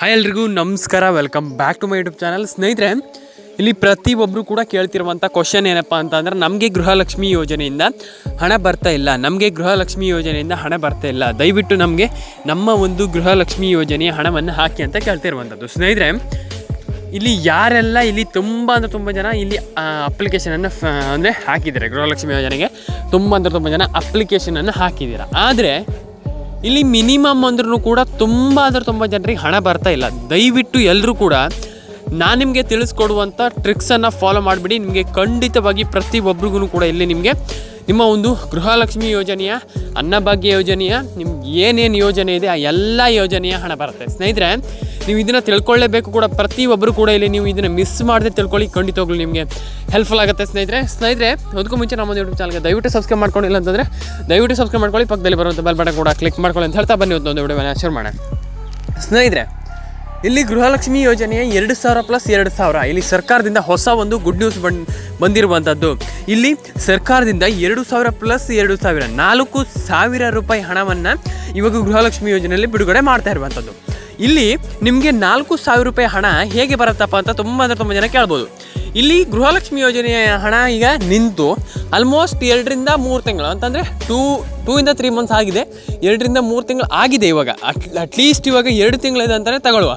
Hi ಎಲ್ರಿಗೂ, ನಮಸ್ಕಾರ. Welcome back to my YouTube channel ಸ್ನೇಹಿತರೆ, ಇಲ್ಲಿ ಪ್ರತಿಯೊಬ್ಬರು ಕೂಡ ಕೇಳ್ತಿರುವಂಥ ಕ್ವಶನ್ ಏನಪ್ಪ ಅಂತ ಅಂದ್ರೆ ನಮಗೆ ಗೃಹಲಕ್ಷ್ಮಿ ಯೋಜನೆಯಿಂದ ಹಣ ಬರ್ತಾ ಇಲ್ಲ. ನಮಗೆ ಗೃಹಲಕ್ಷ್ಮಿ ಯೋಜನೆಯಿಂದ ಹಣ ಬರ್ತಾ ಇಲ್ಲ. ದಯವಿಟ್ಟು ನಮಗೆ ನಮ್ಮ ಒಂದು ಗೃಹಲಕ್ಷ್ಮಿ ಯೋಜನೆಯ ಹಣವನ್ನು ಹಾಕಿ ಅಂತ ಕೇಳ್ತಿರುವಂಥದ್ದು ಸ್ನೇಹಿತರೆ, ಇಲ್ಲಿ ಯಾರೆಲ್ಲ ಇಲ್ಲಿ ತುಂಬ ಅಂದರೆ ತುಂಬ ಜನ ಇಲ್ಲಿ ಅಪ್ಲಿಕೇಶನನ್ನು ಅಂದರೆ ಹಾಕಿದ್ದಾರೆ ಗೃಹಲಕ್ಷ್ಮಿ ಯೋಜನೆಗೆ. ತುಂಬ ಅಂದರೆ ತುಂಬ ಜನ ಅಪ್ಲಿಕೇಶನನ್ನು ಹಾಕಿದ್ದೀರ. ಆದರೆ ಇಲ್ಲಿ ಮಿನಿಮಮ್ ಅಂದ್ರೂ ಕೂಡ ತುಂಬ ಅಂದ್ರೆ ತುಂಬ ಜನರಿಗೆ ಹಣ ಬರ್ತಾ ಇಲ್ಲ. ದಯವಿಟ್ಟು ಎಲ್ಲರೂ ಕೂಡ ನಾನು ನಿಮಗೆ ತಿಳಿಸ್ಕೊಡುವಂಥ ಟ್ರಿಕ್ಸನ್ನು ಫಾಲೋ ಮಾಡಿಬಿಡಿ. ನಿಮಗೆ ಖಂಡಿತವಾಗಿ ಪ್ರತಿಯೊಬ್ಬರಿಗೂ ಕೂಡ ಇಲ್ಲಿ ನಿಮಗೆ ನಿಮ್ಮ ಒಂದು ಗೃಹಲಕ್ಷ್ಮಿ ಯೋಜನೆಯ, ಅನ್ನಭಾಗ್ಯ ಯೋಜನೆಯ, ನಿಮ್ಗೆ ಏನೇನು ಯೋಜನೆ ಇದೆ, ಆ ಎಲ್ಲ ಯೋಜನೆಯ ಹಣ ಬರುತ್ತೆ. ಸ್ನೇಹಿತರೆ ನೀವು ಇದನ್ನು ತಿಳ್ಕೊಳ್ಳೇಬೇಕು ಕೂಡ, ಪ್ರತಿಯೊಬ್ಬರು ಕೂಡ ಇಲ್ಲಿ ನೀವು ಇದನ್ನು ಮಿಸ್ ಮಾಡದೆ ತಿಳ್ಕೊಳ್ಳಿ, ಖಂಡಿತ ಹೋಗ್ಲಿ ನಿಮಗೆ ಹೆಲ್ಪ್ಫುಲ್ ಆಗುತ್ತೆ ಸ್ನೇಹಿತರೆ. ಸ್ನೇಹಿತರೆ ಅದಕ್ಕೂ ಮುಂಚೆ ನಮ್ಮ ಯೂಟ್ಯೂಬ್ ಚಾನಲ್ಗೆ ದಯವಿಟ್ಟು ಸಬ್ಸ್ಕ್ರೈಬ್ ಮಾಡ್ಕೊಂಡಿಲ್ಲ ಅಂತಂದರೆ ದಯವಿಟ್ಟು ಸಬ್ಸ್ಕ್ರೈಬ್ ಮಾಡ್ಕೊಳ್ಳಿ, ಪಕ್ಕದಲ್ಲಿ ಬರುವಂಥ ಬೆಲ್ ಬಟನ್ ಕೂಡ ಕ್ಲಿಕ್ ಮಾಡ್ಕೊಳ್ಳಿ ಅಂತ ಹೇಳ್ತಾ ಬನ್ನಿ ಒಂದು ವಿಡಿಯೋನ ಶೇರ್ ಮಾಡೋಣ. ಸ್ನೇಹಿತರೆ, ಇಲ್ಲಿ ಗೃಹಲಕ್ಷ್ಮಿ ಯೋಜನೆಯ ಎರಡು ಸಾವಿರ ಪ್ಲಸ್ ಎರಡು ಸಾವಿರ. ಇಲ್ಲಿ ಸರ್ಕಾರದಿಂದ ಹೊಸ ಒಂದು ಗುಡ್ ನ್ಯೂಸ್ ಬಂದ್ ಬಂದಿರುವಂಥದ್ದು ಇಲ್ಲಿ ಸರ್ಕಾರದಿಂದ ಎರಡು ಸಾವಿರ ಪ್ಲಸ್ ಎರಡು ಸಾವಿರ, ನಾಲ್ಕು ಸಾವಿರ ರೂಪಾಯಿ ಹಣವನ್ನು ಇವಾಗ ಗೃಹಲಕ್ಷ್ಮಿ ಯೋಜನೆಯಲ್ಲಿ ಬಿಡುಗಡೆ ಮಾಡ್ತಾ ಇರುವಂಥದ್ದು ಇಲ್ಲಿ ನಿಮಗೆ ನಾಲ್ಕು ಸಾವಿರ ರೂಪಾಯಿ ಹಣ ಹೇಗೆ ಬರುತ್ತಪ್ಪ ಅಂತ ತುಂಬ ಅಂದರೆ ತುಂಬ ಜನ ಕೇಳ್ಬೋದು. ಇಲ್ಲಿ ಗೃಹಲಕ್ಷ್ಮಿ ಯೋಜನೆಯ ಹಣ ಈಗ ನಿಂತು ಆಲ್ಮೋಸ್ಟ್ ಎರಡರಿಂದ ಮೂರು ತಿಂಗಳು, ಅಂತಂದರೆ ಟೂ ಟೂ ಇಂದ ತ್ರೀ ಮಂತ್ಸ್ ಆಗಿದೆ. ಎರಡರಿಂದ ಮೂರು ತಿಂಗಳು ಆಗಿದೆ ಇವಾಗ. ಅಟ್ ಅಟ್ಲೀಸ್ಟ್ ಇವಾಗ ಎರಡು ತಿಂಗಳಿದೆ ಅಂತಲೇ ತಗೊಳ್ಳುವ.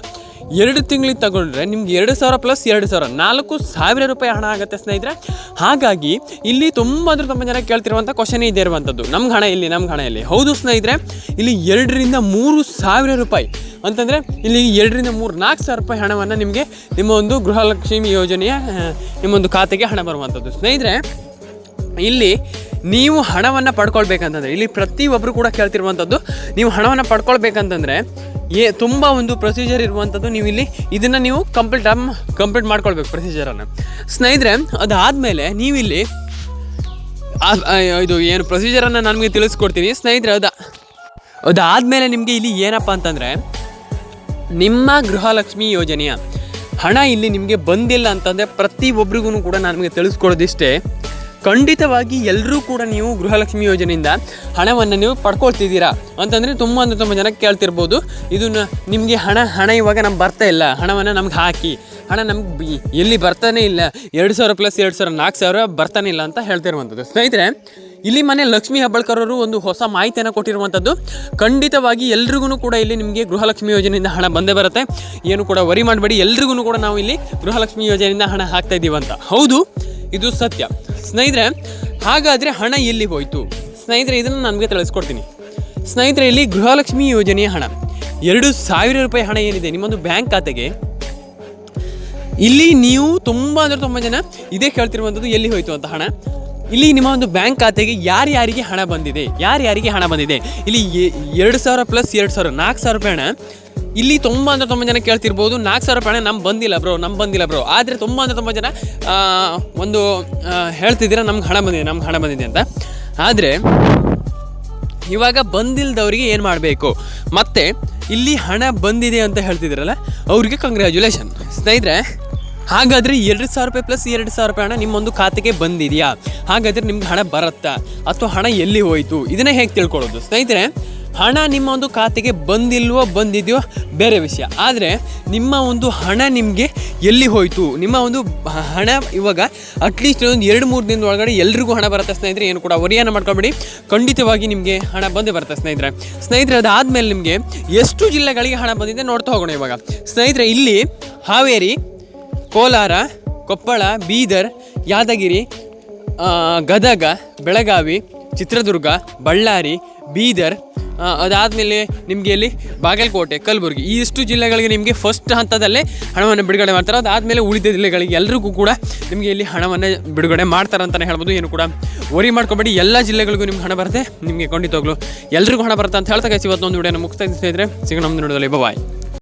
ಎರಡು ತಿಂಗಳಿಗೆ ತಗೊಂಡ್ರೆ ನಿಮ್ಗೆ ಎರಡು ಸಾವಿರ ಪ್ಲಸ್ ಎರಡು ಸಾವಿರ, ನಾಲ್ಕು ಸಾವಿರ ರೂಪಾಯಿ ಹಣ ಆಗುತ್ತೆ ಸ್ನೇಹಿತರೆ. ಹಾಗಾಗಿ ಇಲ್ಲಿ ತುಂಬ ಅಂದರೆ ತುಂಬ ಜನ ಕೇಳ್ತಿರುವಂಥ ಕ್ವಶನೇ ಇದೆ ಇರುವಂಥದ್ದು ನಮ್ಗೆ ಹಣ ಇಲ್ಲಿ ನಮ್ಗೆ ಹಣ ಇಲ್ಲಿ ಹೌದು ಸ್ನೇಹಿತರೆ, ಇಲ್ಲಿ ಎರಡರಿಂದ ಮೂರು ಸಾವಿರ ರೂಪಾಯಿ ಅಂತಂದರೆ ಇಲ್ಲಿ ಎರಡರಿಂದ ಮೂರು, ನಾಲ್ಕು ಸಾವಿರ ರೂಪಾಯಿ ಹಣವನ್ನು ನಿಮಗೆ ನಿಮ್ಮ ಒಂದು ಗೃಹಲಕ್ಷ್ಮಿ ಯೋಜನೆಯ ನಿಮ್ಮೊಂದು ಖಾತೆಗೆ ಹಣ ಬರುವಂಥದ್ದು ಸ್ನೇಹಿತರೆ, ಇಲ್ಲಿ ನೀವು ಹಣವನ್ನು ಪಡ್ಕೊಳ್ಬೇಕಂತಂದರೆ, ಇಲ್ಲಿ ಪ್ರತಿಯೊಬ್ಬರು ಕೂಡ ಕೇಳ್ತಿರುವಂಥದ್ದು ನೀವು ಹಣವನ್ನು ಪಡ್ಕೊಳ್ಬೇಕಂತಂದರೆ, ಏ, ತುಂಬ ಒಂದು ಪ್ರೊಸೀಜರ್ ಇರುವಂಥದ್ದು ನೀವು ಇಲ್ಲಿ ಇದನ್ನು ನೀವು ಕಂಪ್ಲೀಟ್ ಕಂಪ್ಲೀಟ್ ಮಾಡ್ಕೊಳ್ಬೇಕು ಪ್ರೊಸೀಜರನ್ನು ಸ್ನೇಹಿತರೆ, ಅದಾದಮೇಲೆ ನೀವಿಲ್ಲಿ ಇದು ಏನು ಪ್ರೊಸೀಜರನ್ನು ನನಗೆ ತಿಳಿಸ್ಕೊಡ್ತೀನಿ. ಸ್ನೇಹಿತರೆ, ಅದ, ಅದಾದಮೇಲೆ ನಿಮಗೆ ಇಲ್ಲಿ ಏನಪ್ಪ ಅಂತಂದರೆ ನಿಮ್ಮ ಗೃಹಲಕ್ಷ್ಮಿ ಯೋಜನೆಯ ಹಣ ಇಲ್ಲಿ ನಿಮಗೆ ಬಂದಿಲ್ಲ ಅಂತಂದರೆ ಪ್ರತಿಯೊಬ್ಬರಿಗೂ ಕೂಡ ನಾನು ನಿಮಗೆ ತಿಳಿಸ್ಕೊಡೋದಿಷ್ಟೇ. ಖಂಡಿತವಾಗಿ ಎಲ್ಲರೂ ಕೂಡ ನೀವು ಗೃಹಲಕ್ಷ್ಮಿ ಯೋಜನೆಯಿಂದ ಹಣವನ್ನು ನೀವು ಪಡ್ಕೊಳ್ತಿದ್ದೀರಾ ಅಂತಂದರೆ ತುಂಬ ಅಂದರೆ ತುಂಬ ಜನ ಕೇಳ್ತಿರ್ಬೋದು. ಇದನ್ನು ನಿಮಗೆ ಹಣ ಹಣ ಇವಾಗ ನಮ್ಗೆ ಬರ್ತಾ ಇಲ್ಲ. ಹಣವನ್ನು ನಮ್ಗೆ ಹಾಕಿ, ಹಣ ನಮ್ಗೆ ಎಲ್ಲಿ ಬರ್ತಾನೆ ಇಲ್ಲ. ಎರಡು ಸಾವಿರ ಪ್ಲಸ್ ಎರಡು ಸಾವಿರ, ನಾಲ್ಕು ಸಾವಿರ ಬರ್ತಾನೆ ಇಲ್ಲ ಅಂತ ಹೇಳ್ತಿರುವಂಥದ್ದು. ಸ್ನೇಹಿತರೆ ಇಲ್ಲಿ ಮನೆ ಲಕ್ಷ್ಮಿ ಹೆಬ್ಬಾಳ್ಕರ್ ಅವರು ಒಂದು ಹೊಸ ಮಾಹಿತಿಯನ್ನು ಕೊಟ್ಟಿರುವಂಥದ್ದು ಖಂಡಿತವಾಗಿ ಎಲ್ರಿಗೂ ಕೂಡ ಇಲ್ಲಿ ನಿಮಗೆ ಗೃಹಲಕ್ಷ್ಮಿ ಯೋಜನೆಯಿಂದ ಹಣ ಬಂದೇ ಬರುತ್ತೆ. ಏನು ಕೂಡ ವರಿ ಮಾಡಬೇಡಿ. ಎಲ್ರಿಗೂ ಕೂಡ ನಾವು ಇಲ್ಲಿ ಗೃಹಲಕ್ಷ್ಮಿ ಯೋಜನೆಯಿಂದ ಹಣ ಹಾಕ್ತಾ ಇದ್ದೀವಿ ಅಂತ. ಹೌದು, ಇದು ಸತ್ಯ. ಸ್ನೇಹಿತರೆ, ಹಾಗಾದರೆ ಹಣ ಎಲ್ಲಿ ಹೋಯಿತು? ಸ್ನೇಹಿತರೆ, ಇದನ್ನು ನನಗೆ ತಿಳಿಸ್ಕೊಡ್ತೀನಿ. ಸ್ನೇಹಿತರೆ, ಇಲ್ಲಿ ಗೃಹಲಕ್ಷ್ಮಿ ಯೋಜನೆಯ ಹಣ. ಎರಡು ಸಾವಿರ ರೂಪಾಯಿ ಹಣ ಏನಿದೆ? ನಿಮ್ಮೊಂದು ಬ್ಯಾಂಕ್ ಖಾತೆಗೆ. ಇಲ್ಲಿ ನೀವು ತುಂಬ ಅಂದರೆ ತುಂಬ ಜನ ಇದೇ ಕೇಳ್ತಿರುವಂಥದ್ದು ಎಲ್ಲಿ ಹೋಯಿತು ಅಂತ ಹಣ. ಇಲ್ಲಿ ನಿಮ್ಮ ಒಂದು ಬ್ಯಾಂಕ್ ಖಾತೆಗೆ ಯಾರ್ಯಾರಿಗೆ ಹಣ ಬಂದಿದೆ? ಯಾರ್ಯಾರಿಗೆ ಹಣ ಬಂದಿದೆ? ಇಲ್ಲಿ ಎರಡು ಸಾವಿರ ಪ್ಲಸ್ ಎರಡು ಸಾವಿರ, ನಾಲ್ಕು ಸಾವಿರ ರೂಪಾಯಿ ಹಣ. ಇಲ್ಲಿ ತುಂಬ ಅಂದರೆ ತುಂಬ ಜನ ಕೇಳ್ತಿರ್ಬೋದು, ನಾಲ್ಕು ಸಾವಿರ ರೂಪಾಯಿ ನಮ್ಮ ಬಂದಿಲ್ಲ ಬ್ರೋ ನಮ್ಗೆ ಬಂದಿಲ್ಲ ಬ್ರೋ ಆದರೆ ತುಂಬ ಅಂದರೆ ತುಂಬ ಜನ ಒಂದು ಹೇಳ್ತಿದ್ದೀರಾ, ನಮ್ಗೆ ಹಣ ಬಂದಿದೆ, ನಮ್ಗೆ ಹಣ ಬಂದಿದೆ ಅಂತ. ಆದರೆ, ಇವಾಗ ಬಂದಿಲ್ದವರಿಗೆ ಏನು ಮಾಡಬೇಕು? ಮತ್ತು, ಇಲ್ಲಿ ಹಣ ಬಂದಿದೆ ಅಂತ ಹೇಳ್ತಿದ್ರಲ್ಲ ಅವ್ರಿಗೆ ಕಂಗ್ರ್ಯಾಚುಲೇಷನ್ ಸ್ನೇಹಿತರೆ ಹಾಗಾದರೆ ಎರಡು ಸಾವಿರ ರೂಪಾಯಿ ಪ್ಲಸ್ ಎರಡು ಸಾವಿರ ರೂಪಾಯಿ ಹಣ ನಿಮ್ಮೊಂದು ಖಾತೆಗೆ ಬಂದಿದೆಯಾ? ಹಾಗಾದರೆ ನಿಮ್ಗೆ ಹಣ ಬರುತ್ತಾ? ಅಥವಾ ಹಣ ಎಲ್ಲಿ ಹೋಯಿತು? ಇದನ್ನೇ ಹೇಗೆ ತಿಳ್ಕೊಳ್ಳೋದು? ಸ್ನೇಹಿತರೆ, ಹಣ ನಿಮ್ಮ ಒಂದು ಖಾತೆಗೆ ಬಂದಿಲ್ವೋ ಬಂದಿದೆಯೋ ಬೇರೆ ವಿಷಯ. ಆದರೆ ನಿಮ್ಮ ಒಂದು ಹಣ ನಿಮಗೆ ಎಲ್ಲಿ ಹೋಯಿತು? ನಿಮ್ಮ ಒಂದು ಹಣ ಇವಾಗ ಅಟ್ಲೀಸ್ಟ್ ಒಂದು ಎರಡು ಮೂರು ದಿನದ ಒಳಗಡೆ ಎಲ್ರಿಗೂ ಹಣ ಬರುತ್ತೆ ಸ್ನೇಹಿತರೆ, ಏನು ಕೂಡ ವರಿಯನ್ನು ಮಾಡ್ಕೊಬೇಡಿ. ಖಂಡಿತವಾಗಿ ನಿಮಗೆ ಹಣ ಬಂದೇ ಬರುತ್ತೆ ಸ್ನೇಹಿತರೆ. ಸ್ನೇಹಿತರೆ, ಅದಾದಮೇಲೆ ನಿಮಗೆ ಎಷ್ಟು ಜಿಲ್ಲೆಗಳಿಗೆ ಹಣ ಬಂದಿದೆ ನೋಡ್ತಾ ಹೋಗೋಣ ಇವಾಗ. ಸ್ನೇಹಿತರೆ, ಇಲ್ಲಿ ಹಾವೇರಿ ಕೋಲಾರ, ಕೊಪ್ಪಳ, ಬೀದರ್, ಯಾದಗಿರಿ ಗದಗ, ಬೆಳಗಾವಿ, ಚಿತ್ರದುರ್ಗ, ಬಳ್ಳಾರಿ, ಬೀದರ್ ಅದಾದಮೇಲೆ ನಿಮಗೆ ಇಲ್ಲಿ ಬಾಗಲಕೋಟೆ, ಕಲಬುರಗಿ. ಈ ಇಷ್ಟು ಜಿಲ್ಲೆಗಳಿಗೆ ನಿಮಗೆ ಫಸ್ಟ್ ಹಂತದಲ್ಲೇ ಹಣವನ್ನು ಬಿಡುಗಡೆ ಮಾಡ್ತಾರೆ. ಅದಾದಮೇಲೆ ಉಳಿದ ಜಿಲ್ಲೆಗಳಿಗೆ ಎಲ್ರಿಗೂ ಕೂಡ ನಿಮಗೆ ಇಲ್ಲಿ ಹಣವನ್ನು ಬಿಡುಗಡೆ ಮಾಡ್ತಾರೆ ಅಂತಲೇ ಹೇಳ್ಬೋದು. ಏನು ಕೂಡ ವರಿ ಮಾಡ್ಕೊಬೇಡಿ. ಎಲ್ಲ ಜಿಲ್ಲೆಗಳಿಗೂ ನಿಮ್ಗೆ ಹಣ ಬರುತ್ತೆ. ನಿಮಗೆ ಖಂಡಿತವಾಗ್ಲು ಎಲ್ರಿಗೂ ಹಣ ಬರುತ್ತೆ ಅಂತ ಹೇಳ್ತಾ ಇವತ್ತು ಒಂದು ವಿಡಿಯೋನ ಮುಗಿಸ್ತಾ ಸ್ನೇಹಿತರೆ, ಸಿಗೋಣ ನಮ್ಮ ನೋಡೋದಲ್ಲಿ ಬಾಯ್